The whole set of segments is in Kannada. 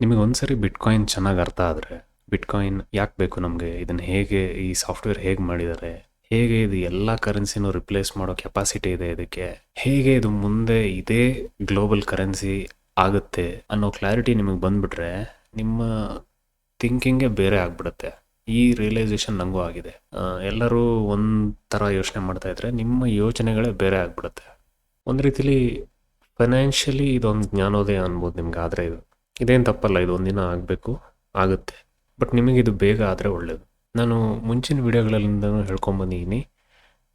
ನಿಮಗೆ ಒಂದ್ಸರಿ ಬಿಟ್ಕಾಯಿನ್ ಚೆನ್ನಾಗಿ ಅರ್ಥ ಆದರೆ ಬಿಟ್ಕಾಯಿನ್ ಯಾಕೆ ಬೇಕು ನಮಗೆ? ಇದನ್ನು ಹೇಗೆ ಈ ಸಾಫ್ಟ್ವೇರ್ ಹೇಗೆ ಮಾಡಿದ್ದಾರೆ ಹೇಗೆ ಇದು ಎಲ್ಲ ಕರೆನ್ಸಿನೂ ರಿಪ್ಲೇಸ್ ಮಾಡೋ ಕೆಪಾಸಿಟಿ ಇದೆ ಇದಕ್ಕೆ? ಹೇಗೆ ಇದು ಮುಂದೆ ಇದೇ ಗ್ಲೋಬಲ್ ಕರೆನ್ಸಿ ಆಗುತ್ತೆ ಅನ್ನೋ ಕ್ಲಾರಿಟಿ ನಿಮಗೆ ಬಂದ್ಬಿಟ್ರೆ ನಿಮ್ಮ ಥಿಂಕಿಂಗೇ ಬೇರೆ ಆಗ್ಬಿಡುತ್ತೆ. ಈ ರಿಯಲೈಸೇಷನ್ ನನಗೂ ಆಗಿದೆ. ಎಲ್ಲರೂ ಒಂದು ಥರ ಯೋಚನೆ ಮಾಡ್ತಾ ಇದ್ರೆ ನಿಮ್ಮ ಯೋಚನೆಗಳೇ ಬೇರೆ ಆಗ್ಬಿಡುತ್ತೆ. ಒಂದು ರೀತಿಲಿ ಫೈನಾನ್ಷಿಯಲಿ ಇದೊಂದು ಜ್ಞಾನೋದಯ ಅನ್ಬೋದು ನಿಮ್ಗೆ ಆದರೆ ಇದು. ಇದೇನು ತಪ್ಪಲ್ಲ, ಇದು ಒಂದಿನ ಆಗಬೇಕು, ಆಗುತ್ತೆ. ಬಟ್ ನಿಮಗೆ ಇದು ಬೇಗ ಆದರೆ ಒಳ್ಳೆಯದು ನಾನು ಮುಂಚಿನ ವಿಡಿಯೋಗಳಲ್ಲಿಂದ ಹೇಳ್ಕೊಂಬಂದಿದ್ದೀನಿ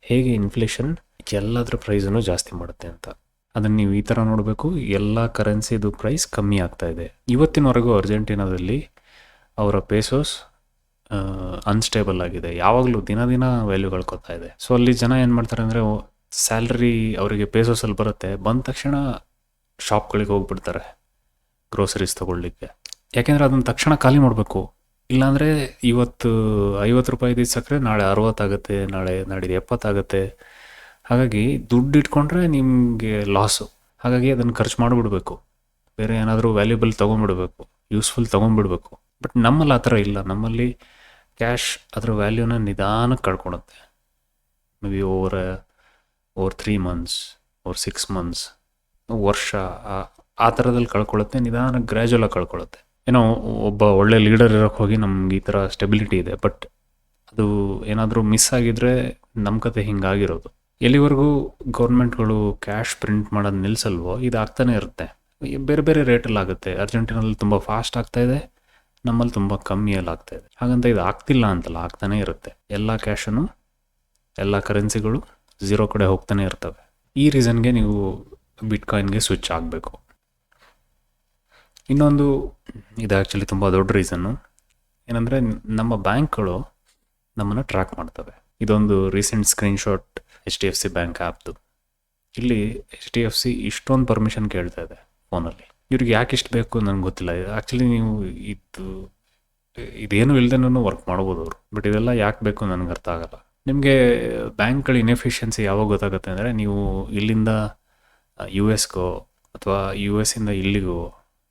ಹೇಗೆ ಇನ್ಫ್ಲೇಷನ್ ಎಲ್ಲದರ ಪ್ರೈಸನ್ನು ಜಾಸ್ತಿ ಮಾಡುತ್ತೆ ಅಂತ. ಅದನ್ನು ನೀವು ಈ ಥರ ನೋಡಬೇಕು, ಎಲ್ಲ ಕರೆನ್ಸಿದು ಪ್ರೈಸ್ ಕಮ್ಮಿ ಆಗ್ತಾ ಇದೆ. ಇವತ್ತಿನವರೆಗೂ ಅರ್ಜೆಂಟೀನಾದಲ್ಲಿ ಅವರ ಪೇಸೋಸ್ ಅನ್ಸ್ಟೇಬಲ್ ಆಗಿದೆ. ಯಾವಾಗಲೂ ದಿನ ದಿನ ವ್ಯಾಲ್ಯೂ ಕಳ್ಕೊತಾ ಇದೆ. ಸೊ ಅಲ್ಲಿ ಜನ ಏನು ಮಾಡ್ತಾರೆ ಅಂದರೆ ಸ್ಯಾಲ್ರಿ ಅವರಿಗೆ ಪೇಸೋಸಲ್ಲಿ ಬರುತ್ತೆ. ಬಂದ ತಕ್ಷಣ ಶಾಪ್ಗಳಿಗೆ ಹೋಗ್ಬಿಡ್ತಾರೆ. ಗ್ರೋಸರೀಸ್ ತೊಗೊಳ್ಲಿಕ್ಕೆ ಯಾಕೆಂದರೆ ಅದನ್ನು ತಕ್ಷಣ ಖಾಲಿ ಮಾಡಬೇಕು. ಇಲ್ಲಾಂದರೆ ಇವತ್ತು ಐವತ್ತು ರೂಪಾಯಿ ಇದ್ದಿದ್ದು ಸಕ್ಕರೆ ನಾಳೆ ಅರವತ್ತಾಗುತ್ತೆ ನಾಳೆ ನಾಡಿದ್ದು ಎಪ್ಪತ್ತಾಗುತ್ತೆ ಹಾಗಾಗಿ ದುಡ್ಡು ಇಟ್ಕೊಂಡ್ರೆ ನಿಮಗೆ ಲಾಸು ಹಾಗಾಗಿ ಅದನ್ನು ಖರ್ಚು ಮಾಡಿಬಿಡಬೇಕು. ಬೇರೆ ಏನಾದರೂ ವ್ಯಾಲ್ಯೂಬಲ್ ತೊಗೊಂಡ್ಬಿಡ್ಬೇಕು ಯೂಸ್ಫುಲ್ ತೊಗೊಂಡ್ಬಿಡ್ಬೇಕು. ಬಟ್ ನಮ್ಮಲ್ಲಿ ಆ ಥರ ಇಲ್ಲ. ನಮ್ಮಲ್ಲಿ ಕ್ಯಾಶ್ ಅದರ ವ್ಯಾಲ್ಯೂನ ನಿಧಾನಕ್ಕೆ ಕಳ್ಕೊಳುತ್ತೆ maybe over over three months over six months ವರ್ಷ ಆ- ಥರದಲ್ಲಿ ಕಳ್ಕೊಳ್ಳುತ್ತೆ, ನಿಧಾನ ಗ್ರ್ಯಾಜುವಲಾಗಿ ಕಳ್ಕೊಳ್ಳುತ್ತೆ. ಏನೋ ಒಬ್ಬ ಒಳ್ಳೆ ಲೀಡರ್ ಇರೋಕ್ಕೆ ಹೋಗಿ ನಮ್ಗೆ ಈ ಥರ ಸ್ಟೆಬಿಲಿಟಿ ಇದೆ ಬಟ್ ಅದು ಏನಾದರೂ ಮಿಸ್ ಆಗಿದ್ರೆ ನಮ್ಮ ಕತೆ ಹಿಂಗಾಗಿರೋದು. ಎಲ್ಲಿವರೆಗೂ ಗೌರ್ಮೆಂಟ್ಗಳು ಕ್ಯಾಶ್ ಪ್ರಿಂಟ್ ಮಾಡೋದು ನಿಲ್ಸಲ್ವೋ, ಇದು ಆಗ್ತಾನೆ ಇರುತ್ತೆ. ಬೇರೆ ಬೇರೆ ರೇಟಲ್ಲಿ ಆಗುತ್ತೆ. ಅರ್ಜೆಂಟಿನಲ್ಲಿ ತುಂಬ ಫಾಸ್ಟ್ ಆಗ್ತಾ ಇದೆ, ನಮ್ಮಲ್ಲಿ ತುಂಬ ಕಮ್ಮಿಯಲ್ಲಿ ಆಗ್ತಾ ಇದೆ. ಹಾಗಂತ ಇದು ಆಗ್ತಿಲ್ಲ ಅಂತಲ್ಲ, ಆಗ್ತಾನೆ ಇರುತ್ತೆ. ಎಲ್ಲ ಕ್ಯಾಶನ್ನು ಎಲ್ಲ ಕರೆನ್ಸಿಗಳು ಝೀರೋ ಕಡೆ ಹೋಗ್ತಾನೆ ಇರ್ತವೆ. ಈ ರೀಸನ್ಗೆ ನೀವು ಬಿಟ್ಕಾಯಿನ್ಗೆ ಸ್ವಿಚ್ ಆಗಬೇಕು. ಇನ್ನೊಂದು ಇದು ಆ್ಯಕ್ಚುಲಿ ತುಂಬ ದೊಡ್ಡ ರೀಸನ್ನು ಏನಂದರೆ ನಮ್ಮ ಬ್ಯಾಂಕ್ಗಳು ನಮ್ಮನ್ನು ಟ್ರ್ಯಾಕ್ ಮಾಡ್ತವೆ. ಇದೊಂದು recent screenshot H D F C bank ಆ್ಯಪ್ದು ಇಲ್ಲಿ ಎಚ್ ಡಿ ಎಫ್ ಸಿ ಇಷ್ಟೊಂದು ಪರ್ಮಿಷನ್ ಕೇಳ್ತಾ ಇದೆ ಫೋನಲ್ಲಿ. ಇವ್ರಿಗೆ ಯಾಕೆ ಇಷ್ಟು ಬೇಕು ನನಗೆ ಗೊತ್ತಿಲ್ಲ. ಆ್ಯಕ್ಚುಲಿ ನೀವು ಇದು, ಇದೇನು ಇಲ್ದೇನೂ ವರ್ಕ್ ಮಾಡ್ಬೋದು ಅವರು. ಬಟ್ ಇದೆಲ್ಲ ಯಾಕೆ ಬೇಕು ನನಗೆ ಅರ್ಥ ಆಗಲ್ಲ. ನಿಮಗೆ ಬ್ಯಾಂಕ್ಗಳ ಇನ್ಎಫಿಷಿಯನ್ಸಿ ಯಾವಾಗ ಗೊತ್ತಾಗುತ್ತೆ ಅಂದರೆ ನೀವು ಇಲ್ಲಿಂದ ಯು ಎಸ್ಗೋ ಅಥವಾ ಯು ಎಸ್ಸಿಂದ ಇಲ್ಲಿಗೋ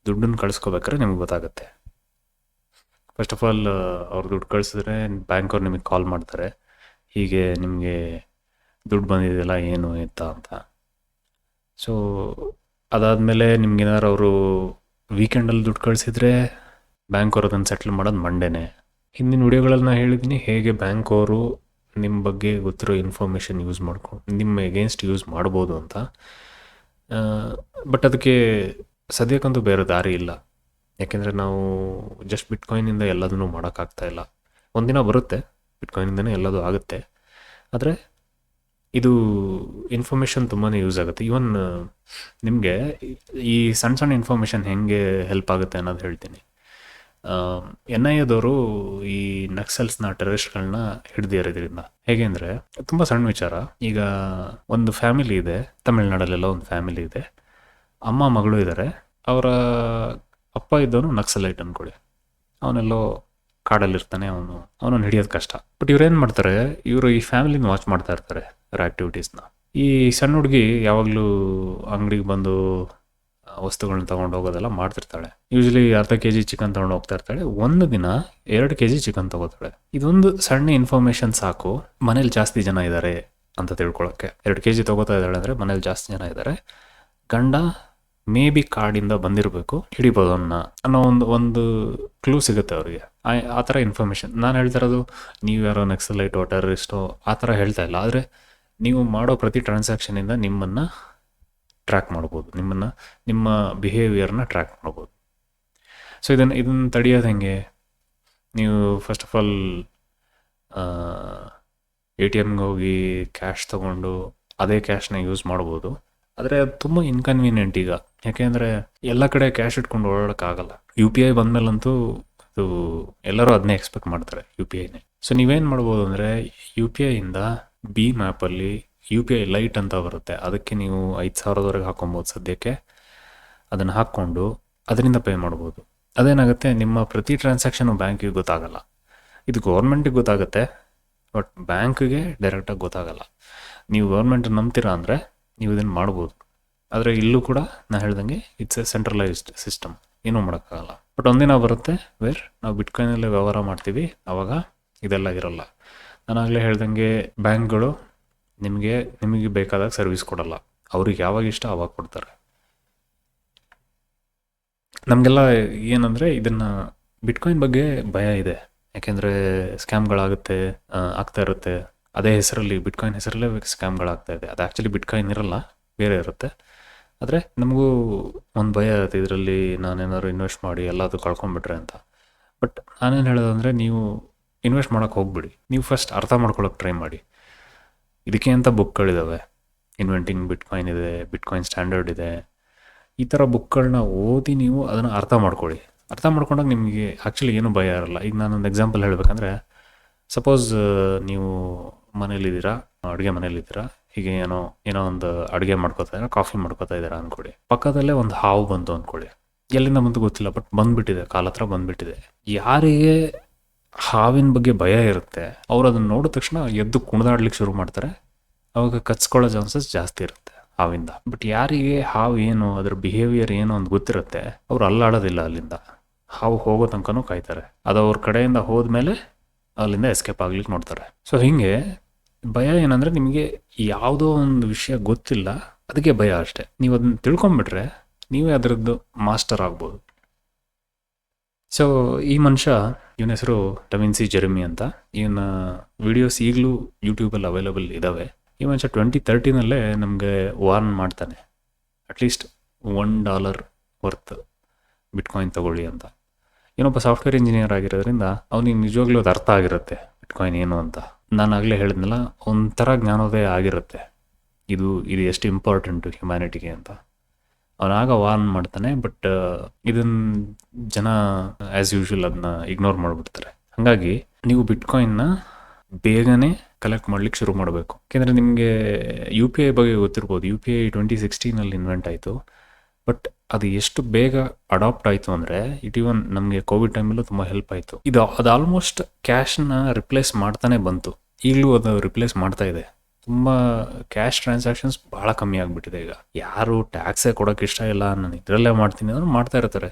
ದುಡ್ಡನ್ನು ಕಳಿಸ್ಕೋಬೇಕಾದ್ರೆ ನಿಮ್ಗೆ ಗೊತ್ತಾಗುತ್ತೆ. ಫಸ್ಟ್ ಆಫ್ ಆಲ್ ಅವ್ರು ದುಡ್ಡು ಕಳಿಸಿದ್ರೆ ಬ್ಯಾಂಕ್ ಅವ್ರು ನಿಮಗೆ ಕಾಲ್ ಮಾಡ್ತಾರೆ. ಹೀಗೆ ನಿಮಗೆ ದುಡ್ಡು ಬಂದಿದೆಯಲ್ಲ, ಏನು ಎತ್ತ ಅಂತ. ಸೊ ಅದಾದಮೇಲೆ ನಿಮ್ಗೇನಾದ್ರು ಅವರು ವೀಕೆಂಡಲ್ಲಿ ದುಡ್ಡು ಕಳಿಸಿದ್ರೆ ಬ್ಯಾಂಕ್ ಅವ್ರು ಅದನ್ನು ಸೆಟ್ಲ್ ಮಾಡೋದು ಮಂಡೇನೆ ಹಿಂದಿನ ವಿಡಿಯೋಗಳಲ್ಲಿ ನಾನು ಹೇಳಿದ್ದೀನಿ ಹೇಗೆ ಬ್ಯಾಂಕ್ ಅವರು ನಿಮ್ಮ ಬಗ್ಗೆ ಗೊತ್ತಿರೋ ಇನ್ಫಾರ್ಮೇಷನ್ ಯೂಸ್ ಮಾಡ್ಕೊಂಡು ನಿಮ್ಮ ಎಗೇನ್ಸ್ಟ್ ಯೂಸ್ ಮಾಡ್ಬೋದು ಅಂತ. ಬಟ್ ಅದಕ್ಕೆ ಸದ್ಯಕ್ಕಂತೂ ಬೇರೆ ದಾರಿ ಇಲ್ಲ. ಯಾಕೆಂದರೆ ನಾವು ಜಸ್ಟ್ ಬಿಟ್ಕಾಯಿನಿಂದ ಎಲ್ಲದನ್ನು ಮಾಡೋಕ್ಕಾಗ್ತಾ ಇಲ್ಲ. ಒಂದಿನ ಬರುತ್ತೆ ಬಿಟ್ಕಾಯಿನಿಂದನೇ ಎಲ್ಲದೂ ಆಗುತ್ತೆ. ಆದರೆ ಇದು ಇನ್ಫಾರ್ಮೇಷನ್ ತುಂಬಾ ಯೂಸ್ ಆಗುತ್ತೆ. ಈವನ್ ನಿಮಗೆ ಈ ಸಣ್ಣ ಸಣ್ಣ ಇನ್ಫಾರ್ಮೇಷನ್ ಹೆಂಗೆ ಹೆಲ್ಪ್ ಆಗುತ್ತೆ ಅನ್ನೋದು ಹೇಳ್ತೀನಿ. ಎನ್ ಐ ಎದವರು ಈ ನಕ್ಸಲ್ಸ್ನ ಟೆರರಿಸ್ಟ್ಗಳನ್ನ ಹಿಡಿದಿರೋದ್ರಿಂದ ಹೇಗೆ ಅಂದರೆ, ತುಂಬ ಸಣ್ಣ ವಿಚಾರ. ಈಗ ಒಂದು ಫ್ಯಾಮಿಲಿ ಇದೆ, ತಮಿಳ್ನಾಡಲ್ಲೆಲ್ಲ ಒಂದು ಫ್ಯಾಮಿಲಿ ಇದೆ. ಅಮ್ಮ ಮಗಳು ಇದ್ದಾರೆ ಅವರ ಅಪ್ಪ ಇದ್ದವನು ನಕ್ಸಲೈಟ್ ಅನ್ಕೊಳ್ಳಿ ಅವನೆಲ್ಲೋ ಕಾಡಲ್ಲಿರ್ತಾನೆ, ಅವನು, ಅವನನ್ನು ಹಿಡಿಯೋದು ಕಷ್ಟ. ಬಟ್ ಇವ್ರು ಏನು ಮಾಡ್ತಾರೆ, ಇವರು ಈ ಫ್ಯಾಮಿಲಿನ ವಾಚ್ ಮಾಡ್ತಾ ಇರ್ತಾರೆ ಅವರ ಆ್ಯಕ್ಟಿವಿಟೀಸ್ನ ಈ ಸಣ್ಣ ಹುಡುಗಿ ಯಾವಾಗಲೂ ಅಂಗಡಿಗೆ ಬಂದು ವಸ್ತುಗಳನ್ನ ತೊಗೊಂಡು ಹೋಗೋದೆಲ್ಲ ಮಾಡ್ತಿರ್ತಾಳೆ. ಯೂಶಲಿ ಅರ್ಧ ಕೆ ಜಿ ಚಿಕನ್ ತೊಗೊಂಡು ಹೋಗ್ತಾ ಇರ್ತಾಳೆ. ಒಂದು ದಿನ ಎರಡು ಕೆ ಜಿ ಚಿಕನ್ ತೊಗೋತಾಳೆ. ಇದೊಂದು ಸಣ್ಣ ಇನ್ಫಾರ್ಮೇಶನ್ ಸಾಕು. ಮನೇಲಿ ಜಾಸ್ತಿ ಜನ ಇದ್ದಾರೆ ಅಂತ ತಿಳ್ಕೊಳಕ್ಕೆ. ಎರಡು ಕೆ ಜಿ ತೊಗೋತಾ ಇದ್ದಾಳೆ ಅಂದರೆ ಮನೇಲಿ ಜಾಸ್ತಿ ಜನ ಇದ್ದಾರೆ ಗಂಡ ಮೇ ಬಿ ಕಾಡಿಂದ ಬಂದಿರಬೇಕು, ಹಿಡಿಬೋದು ಅನ್ನ, ಅನ್ನೋ ಒಂದು ಒಂದು ಕ್ಲೂ ಸಿಗುತ್ತೆ ಅವರಿಗೆ. ಆ ಥರ ಇನ್ಫಾರ್ಮೇಷನ್ ನಾನು ಹೇಳ್ತಾ ಇರೋದು, ನೀವು ಯಾರೋ ನಕ್ಸಲೈಟೋ ಟೆರರಿಸ್ಟೋ ಆ ಥರ ಹೇಳ್ತಾ ಇಲ್ಲ. ಆದರೆ ನೀವು ಮಾಡೋ ಪ್ರತಿ ಟ್ರಾನ್ಸಾಕ್ಷನಿಂದ ನಿಮ್ಮನ್ನು ಟ್ರ್ಯಾಕ್ ಮಾಡ್ಬೋದು. ನಿಮ್ಮನ್ನು, ನಿಮ್ಮ ಬಿಹೇವಿಯರ್ನ ಟ್ರ್ಯಾಕ್ ಮಾಡ್ಬೋದು. ಸೊ ಇದನ್ನು ಇದನ್ನು ತಡೆಯೋದು ಹೆಂಗೆ? ನೀವು first of all A T ಎಮ್ಗೆ ಹೋಗಿ ಕ್ಯಾಶ್ ತೊಗೊಂಡು, ಅದೇ ಕ್ಯಾಶ್ನ ಯೂಸ್ ಮಾಡ್ಬೋದು. ಆದರೆ ಅದು ತುಂಬ ಇನ್ಕನ್ವೀನಿಯೆಂಟ್ ಈಗ. ಯಾಕೆಂದರೆ ಎಲ್ಲ ಕಡೆ ಕ್ಯಾಶ್ ಇಟ್ಕೊಂಡು ಓಡಾಡೋಕ್ಕಾಗಲ್ಲ ಯು ಪಿ ಐ ಬಂದಮೇಲಂತೂ ಅದು ಎಲ್ಲರೂ ಅದನ್ನೇ ಎಕ್ಸ್ಪೆಕ್ಟ್ ಮಾಡ್ತಾರೆ ಯು ಪಿ ಐನೇ ಸೊ ನೀವೇನು ಮಾಡ್ಬೋದು ಅಂದರೆ ಯು ಪಿ ಐಯಿಂದ ಬಿ ಮ್ಯಾಪಲ್ಲಿ ಯು ಪಿ ಐ ಲೈಟ್ ಅಂತ ಬರುತ್ತೆ. ಅದಕ್ಕೆ ನೀವು ಐದು ಸಾವಿರದವರೆಗೆ ಹಾಕೊಬೋದು ಸದ್ಯಕ್ಕೆ. ಅದನ್ನು ಹಾಕ್ಕೊಂಡು ಅದರಿಂದ ಪೇ ಮಾಡ್ಬೋದು. ಅದೇನಾಗುತ್ತೆ, ನಿಮ್ಮ ಪ್ರತಿ ಟ್ರಾನ್ಸಾಕ್ಷನು ಬ್ಯಾಂಕಿಗೆ ಗೊತ್ತಾಗಲ್ಲ. ಇದು ಗೌರ್ಮೆಂಟಿಗೆ ಗೊತ್ತಾಗುತ್ತೆ ಬಟ್ ಬ್ಯಾಂಕಿಗೆ ಡೈರೆಕ್ಟಾಗಿ ಗೊತ್ತಾಗಲ್ಲ. ನೀವು ಗೌರ್ಮೆಂಟ್ ನಂಬ್ತೀರಾ ಅಂದರೆ ನೀವು ಇದನ್ನು ಮಾಡ್ಬೋದು. ಆದರೆ ಇಲ್ಲೂ ಕೂಡ ನಾ ಹೇಳ್ದಂಗೆ ಇಟ್ಸ್ ಎ ಸೆಂಟ್ರಲೈಸ್ಡ್ ಸಿಸ್ಟಮ್ ಏನೂ ಮಾಡೋಕ್ಕಾಗಲ್ಲ. ಬಟ್ ಒಂದಿನ ಬರುತ್ತೆ ವೇರ್ ನಾವು ಬಿಟ್ಕಾಯಿನಲ್ಲೇ ವ್ಯವಹಾರ ಮಾಡ್ತೀವಿ ಆವಾಗ ಇದೆಲ್ಲ ಇರಲ್ಲ. ನಾನು ಆಗಲೇ ಹೇಳ್ದಂಗೆ ಬ್ಯಾಂಕ್ಗಳು ನಿಮಗೆ ನಿಮಗೆ ಬೇಕಾದಾಗ ಸರ್ವಿಸ್ ಕೊಡಲ್ಲ. ಅವ್ರಿಗೆ ಯಾವಾಗ ಇಷ್ಟ ಆವಾಗ ಕೊಡ್ತಾರೆ. ನಮಗೆಲ್ಲ ಏನಂದರೆ ಇದನ್ನು ಬಿಟ್ಕಾಯಿನ್ ಬಗ್ಗೆ ಭಯ ಇದೆ. ಯಾಕೆಂದರೆ ಸ್ಕ್ಯಾಮ್ಗಳಾಗುತ್ತೆ ಆಗ್ತಾ ಇರುತ್ತೆ. ಅದೇ ಹೆಸರಲ್ಲಿ ಬಿಟ್ಕಾಯಿನ್ ಹೆಸರಲ್ಲೇ ಸ್ಕ್ಯಾಮ್ಗಳಾಗ್ತಾ ಇದೆ. ಅದು ಆ್ಯಕ್ಚುಲಿ ಬಿಟ್ಕಾಯಿನ್ ಇರಲ್ಲ, ಬೇರೆ ಇರುತ್ತೆ. ಆದರೆ ನಮಗೂ ಒಂದು ಭಯ ಇರುತ್ತೆ ಇದರಲ್ಲಿ ನಾನೇನಾದ್ರು ಇನ್ವೆಸ್ಟ್ ಮಾಡಿ ಎಲ್ಲಾದರೂ ಕಳ್ಕೊಂಬಿಟ್ರೆ ಅಂತ. ಬಟ್ ನಾನೇನು ಹೇಳೋದಂದರೆ ನೀವು ಇನ್ವೆಸ್ಟ್ ಮಾಡೋಕ್ಕೆ ಹೋಗ್ಬಿಡಿ. ನೀವು ಫಸ್ಟ್ ಅರ್ಥ ಮಾಡ್ಕೊಳ್ಳೋಕೆ ಟ್ರೈ ಮಾಡಿ. ಇದಕ್ಕೆ ಅಂತ ಬುಕ್ಗಳಿದ್ದಾವೆ ಇನ್ವೆಂಟಿಂಗ್ ಬಿಟ್ಕಾಯಿನ್ ಇದೆ ಬಿಟ್ಕಾಯಿನ್ ಸ್ಟ್ಯಾಂಡರ್ಡ್ ಇದೆ. ಈ ಥರ ಬುಕ್ಗಳನ್ನ ಓದಿ ನೀವು ಅದನ್ನು ಅರ್ಥ ಮಾಡ್ಕೊಳ್ಳಿ. ಅರ್ಥ ಮಾಡ್ಕೊಂಡಾಗ ನಿಮಗೆ ಆ್ಯಕ್ಚುಲಿ ಏನೂ ಭಯ ಇರಲ್ಲ. ಈಗ ನಾನೊಂದು ಎಕ್ಸಾಂಪಲ್ ಹೇಳಬೇಕಂದ್ರೆ ಸಪೋಸ್ ನೀವು ಮನೇಲಿದ್ದೀರಾ, ಅಡುಗೆ ಮನೇಲಿದ್ದೀರಾ ಹೀಗೆ ಏನೋ ಏನೋ ಒಂದು ಅಡುಗೆ ಮಾಡ್ಕೋತಾ ಇದ್ದಾರೆ, ಕಾಫಿ ಮಾಡ್ಕೋತಾ ಇದ್ದಾರೆ ಅಂದ್ಕೊಳ್ಳಿ ಪಕ್ಕದಲ್ಲೇ ಒಂದು ಹಾವು ಬಂತು ಅಂದ್ಕೊಳ್ಳಿ ಎಲ್ಲಿಂದ ಬಂತು ಗೊತ್ತಿಲ್ಲ ಬಟ್ ಬಂದ್ಬಿಟ್ಟಿದೆ, ಕಾಲ ಹತ್ರ ಬಂದ್ಬಿಟ್ಟಿದೆ. ಯಾರಿಗೆ ಹಾವಿನ ಬಗ್ಗೆ ಭಯ ಇರುತ್ತೆ, ಅವ್ರು ಅದನ್ನ ನೋಡಿದ ತಕ್ಷಣ ಎದ್ದು ಕುಣಿದಾಡ್ಲಿಕ್ಕೆ ಶುರು ಮಾಡ್ತಾರೆ. ಅವಾಗ ಕಚ್ಕೊಳ್ಳೋ ಚಾನ್ಸಸ್ ಜಾಸ್ತಿ ಇರುತ್ತೆ ಹಾವಿಂದ. ಬಟ್ ಯಾರಿಗೆ ಹಾವು ಏನು, ಅದ್ರ ಬಿಹೇವಿಯರ್ ಏನು ಅಂತ ಗೊತ್ತಿರುತ್ತೆ, ಅವ್ರು ಅಲ್ಲಾಡೋದಿಲ್ಲ ಅಲ್ಲಿಂದ. ಹಾವು ಹೋಗೋ ತನಕನೂ ಕಾಯ್ತಾರೆ. ಅದು ಅವ್ರ ಕಡೆಯಿಂದ ಹೋದ್ಮೇಲೆ ಅಲ್ಲಿಂದ ಎಸ್ಕೇಪ್ ಆಗ್ಲಿಕ್ಕೆ ನೋಡ್ತಾರೆ. ಸೊ ಹಿಂಗೆ ಭಯ ಏನಂದ್ರೆ ನಿಮಗೆ ಯಾವುದೋ ಒಂದು ವಿಷಯ ಗೊತ್ತಿಲ್ಲ, ಅದಕ್ಕೆ ಭಯ ಅಷ್ಟೇ. ನೀವು ಅದನ್ನ ತಿಳ್ಕೊಂಬಿಟ್ರೆ ನೀವೇ ಅದರದ್ದು ಮಾಸ್ಟರ್ ಆಗ್ಬೋದು. ಸೊ ಈ ಮನುಷ್ಯ, ಇವನ ಹೆಸರು ಟವಿನ್ಸಿ ಜೆರೆಮಿ ಅಂತ. ಇವನ ವಿಡಿಯೋಸ್ ಈಗಲೂ ಯೂಟ್ಯೂಬಲ್ಲಿ ಅವೈಲಬಲ್ ಇದ್ದಾವೆ ಈ ಮನುಷ್ಯ ಟ್ವೆಂಟಿ ತರ್ಟಿನಲ್ಲೇ ನಮಗೆ ವಾರ್ನ್ ಮಾಡ್ತಾನೆ. At least one dollar worth Bitcoin ತಗೊಳ್ಳಿ ಅಂತ. ಏನೊಬ್ಬ ಸಾಫ್ಟ್ವೇರ್ ಇಂಜಿನಿಯರ್ ಆಗಿರೋದ್ರಿಂದ ಅವನಿಗೆ ನಿಜವಾಗ್ಲೂ ಅದು ಅರ್ಥ ಆಗಿರುತ್ತೆ ಬಿಟ್ಕಾಯಿನ್ ಏನು ಅಂತ. ನಾನು ಆಗಲೇ ಹೇಳಿದ್ನಲ್ಲ, ಒಂಥರ ಜ್ಞಾನೋದಯ ಆಗಿರುತ್ತೆ. ಇದು ಇದು ಎಷ್ಟು ಇಂಪಾರ್ಟೆಂಟು ಹ್ಯುಮ್ಯಾನಿಟಿಗೆ ಅಂತ. ಅವನಾಗ ವಾರ್ನ್ ಮಾಡ್ತಾನೆ ಬಟ್ ಇದನ್ನ ಜನ ಆ್ಯಸ್ ಯೂಶುವಲ್ ಅದನ್ನ ಇಗ್ನೋರ್ ಮಾಡಿಬಿಡ್ತಾರೆ. ಹಾಗಾಗಿ ನೀವು ಬಿಟ್ಕಾಯಿನ್ನ ಬೇಗನೆ ಕಲೆಕ್ಟ್ ಮಾಡ್ಲಿಕ್ಕೆ ಶುರು ಮಾಡಬೇಕು. ಯಾಕೆಂದರೆ ನಿಮಗೆ ಯು ಪಿ ಐ ಬಗ್ಗೆ ಗೊತ್ತಿರ್ಬೋದು. ಯು ಪಿ ಐ ಟ್ವೆಂಟಿ ಸಿಕ್ಸ್ಟೀನಲ್ಲಿ ಇನ್ವೆಂಟ್ ಆಯಿತು. ಬಟ್ ಅದು ಎಷ್ಟು ಬೇಗ ಅಡಾಪ್ಟ್ ಆಯಿತು ಅಂದರೆ ಇಟ್ ಈವನ್ ನಮಗೆ ಕೋವಿಡ್ ಟೈಮಲ್ಲೂ ತುಂಬ ಹೆಲ್ಪ್ ಆಯಿತು. ಇದು ಅದು ಆಲ್ಮೋಸ್ಟ್ ಕ್ಯಾಶ್ನ ರಿಪ್ಲೇಸ್ ಮಾಡ್ತಾನೆ ಬಂತು. ಈಗಲೂ ಅದು ರಿಪ್ಲೇಸ್ ಮಾಡ್ತಾ ಇದೆ. ತುಂಬ ಕ್ಯಾಶ್ ಟ್ರಾನ್ಸಾಕ್ಷನ್ಸ್ ಭಾಳ ಕಮ್ಮಿ ಆಗಿಬಿಟ್ಟಿದೆ ಈಗ. ಯಾರು ಟ್ಯಾಕ್ಸೇ ಕೊಡೋಕೆ ಇಷ್ಟ ಇಲ್ಲ, ನಾನು ಇದರಲ್ಲೇ ಮಾಡ್ತೀನಿ ಅಂದ್ರೆ ಮಾಡ್ತಾ ಇರ್ತಾರೆ.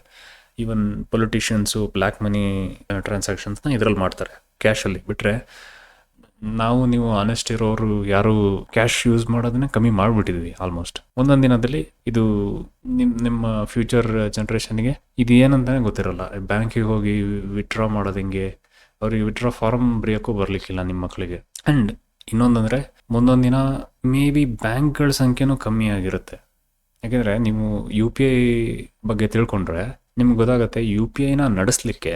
ಈವನ್ ಪೊಲಿಟಿಷಿಯನ್ಸು ಬ್ಲ್ಯಾಕ್ ಮನಿ ಟ್ರಾನ್ಸಾಕ್ಷನ್ಸ್ನ ಇದರಲ್ಲಿ ಮಾಡ್ತಾರೆ. ಕ್ಯಾಶಲ್ಲಿ ಬಿಟ್ಟರೆ ನಾವು, ನೀವು ಆನೆಸ್ಟ್ ಇರೋರು, ಯಾರು ಕ್ಯಾಶ್ ಯೂಸ್ ಮಾಡೋದನ್ನ ಕಮ್ಮಿ ಮಾಡಿಬಿಟ್ಟಿದ್ವಿ ಆಲ್ಮೋಸ್ಟ್ ಒಂದೊಂದು ದಿನದಲ್ಲಿ ಇದು ನಿಮ್, ನಿಮ್ಮ ಫ್ಯೂಚರ್ ಜನ್ರೇಷನ್ಗೆ ಇದು ಏನಂತಾನೆ ಗೊತ್ತಿರಲ್ಲ. ಬ್ಯಾಂಕಿಗೆ ಹೋಗಿ ವಿತ್ಡ್ರಾ ಮಾಡೋದು ಹೆಂಗೆ? ಅವ್ರಿಗೆ ವಿತ್ಡ್ರಾ ಫಾರ್ಮ್ ಬರೆಯೋಕ್ಕೂ ಬರಲಿಕ್ಕಿಲ್ಲ ನಿಮ್ಮ ಮಕ್ಕಳಿಗೆ ಆ್ಯಂಡ್ ಇನ್ನೊಂದಂದರೆ, ಮುಂದೊಂದು ದಿನ ಮೇ ಬಿ ಬ್ಯಾಂಕ್ಗಳ ಸಂಖ್ಯೆನೂ ಕಮ್ಮಿ ಆಗಿರುತ್ತೆ. ಯಾಕೆಂದರೆ ನೀವು ಯು ಪಿ ಐ ಬಗ್ಗೆ ತಿಳ್ಕೊಂಡ್ರೆ, ನಿಮ್ಗೆ ಗೊತ್ತಾಗುತ್ತೆ ಯು ಪಿ ಐನ ನಡೆಸಲಿಕ್ಕೆ,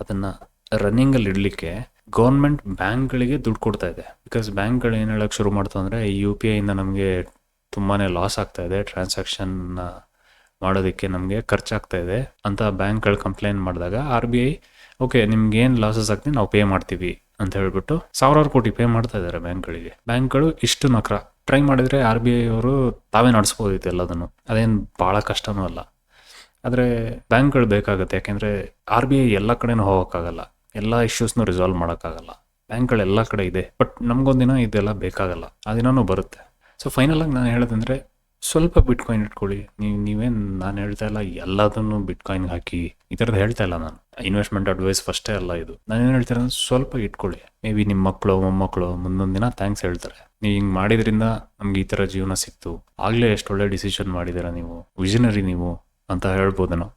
ಅದನ್ನು ರನ್ನಿಂಗಲ್ಲಿ ಇಡಲಿಕ್ಕೆ ಗೌರ್ಮೆಂಟ್ ಬ್ಯಾಂಕ್ಗಳಿಗೆ ದುಡ್ಡು ಕೊಡ್ತಾ ಇದೆ. ಬಿಕಾಸ್ ಬ್ಯಾಂಕ್ಗಳು ಏನು ಹೇಳೋಕ್ಕೆ ಶುರು ಮಾಡ್ತು ಅಂದರೆ ಯು ಪಿ ಐಯಿಂದ ನಮಗೆ ತುಂಬಾ ಲಾಸ್ ಆಗ್ತಾ ಇದೆ. ಟ್ರಾನ್ಸಾಕ್ಷನ್ ಮಾಡೋದಕ್ಕೆ ನಮಗೆ ಖರ್ಚಾಗ್ತಾ ಇದೆ ಅಂತ ಬ್ಯಾಂಕ್ಗಳು ಕಂಪ್ಲೇಂಟ್ ಮಾಡಿದಾಗ ಆರ್ ಬಿ ಐ ಓಕೆ ನಿಮ್ಗೆ ಏನು ಲಾಸಸ್ ಆಗ್ತೀನಿ ನಾವು ಪೇ ಮಾಡ್ತೀವಿ ಅಂತ ಹೇಳ್ಬಿಟ್ಟು ಸಾವಿರಾರು ಕೋಟಿ ಪೇ ಮಾಡ್ತಾ ಇದ್ದಾರೆ ಬ್ಯಾಂಕ್ಗಳಿಗೆ ಬ್ಯಾಂಕ್ಗಳು ಇಷ್ಟು ನಕ್ರ. ಟ್ರೈ ಮಾಡಿದರೆ ಆರ್ ಬಿ ಐ ಅವರು ತಾವೇ ನಡೆಸ್ಬೋದಿತ್ತು ಎಲ್ಲದನ್ನು. ಅದೇನು ಭಾಳ ಕಷ್ಟನೂ ಅಲ್ಲ. ಆದರೆ ಬ್ಯಾಂಕ್ಗಳು ಬೇಕಾಗುತ್ತೆ. ಯಾಕೆಂದರೆ ಆರ್ ಬಿ ಐ ಎಲ್ಲ ಕಡೆನೂ ಹೋಗೋಕ್ಕಾಗಲ್ಲ. ಎಲ್ಲ ಇಶ್ಯೂಸ್ನೂ ರಿಸಾಲ್ವ್ ಮಾಡೋಕ್ಕಾಗಲ್ಲ. ಬ್ಯಾಂಕ್ಗಳು ಎಲ್ಲ ಕಡೆ ಇದೆ ಬಟ್ ನಮಗೊಂದಿನ ಇದೆಲ್ಲ ಬೇಕಾಗಲ್ಲ. ಆ ದಿನವೂ ಬರುತ್ತೆ. ಸೊ ಫೈನಲಾಗಿ ನಾನು ಹೇಳೋದಂದರೆ, ಸ್ವಲ್ಪ ಬಿಟ್ಕಾಯಿನ್ ಇಟ್ಕೊಳ್ಳಿ. ನೀವು ನೀವೇನು ನಾನು ಹೇಳ್ತಾ ಇಲ್ಲ, ಎಲ್ಲದನ್ನು ಬಿಟ್ಕಾಯಿನ್ಗೆ ಹಾಕಿ. ಈ ಥರದ್ದು ಹೇಳ್ತಾ ಇಲ್ಲ ನಾನು. ಇನ್ವೆಸ್ಟ್ಮೆಂಟ್ ಅಡ್ವೈಸ್ ಫಸ್ಟೇ ಅಲ್ಲ ಇದು. ನಾನು ಏನು ಅಂದ್ರೆ, ಸ್ವಲ್ಪ ಇಟ್ಕೊಳ್ಳಿ. ಮೇ ಬಿ ನಿಮ್ಮ ಮಕ್ಕಳು ಮೊಮ್ಮಕ್ಕಳು ಮುಂದೊಂದು ದಿನ ಥ್ಯಾಂಕ್ಸ್ ಹೇಳ್ತಾರೆ. ನೀವು ಹಿಂಗೆ ಮಾಡಿದ್ರಿಂದ ನಮ್ಗೆ ಈ ಥರ ಜೀವನ ಸಿಕ್ತು. ಆಗಲೇ ಎಷ್ಟು ಒಳ್ಳೆ ಡಿಸಿಷನ್ ಮಾಡಿದ್ದೀರಾ ನೀವು? ವಿಷನರಿ ನೀವು ಅಂತ ಹೇಳ್ಬೋದೇನೋ.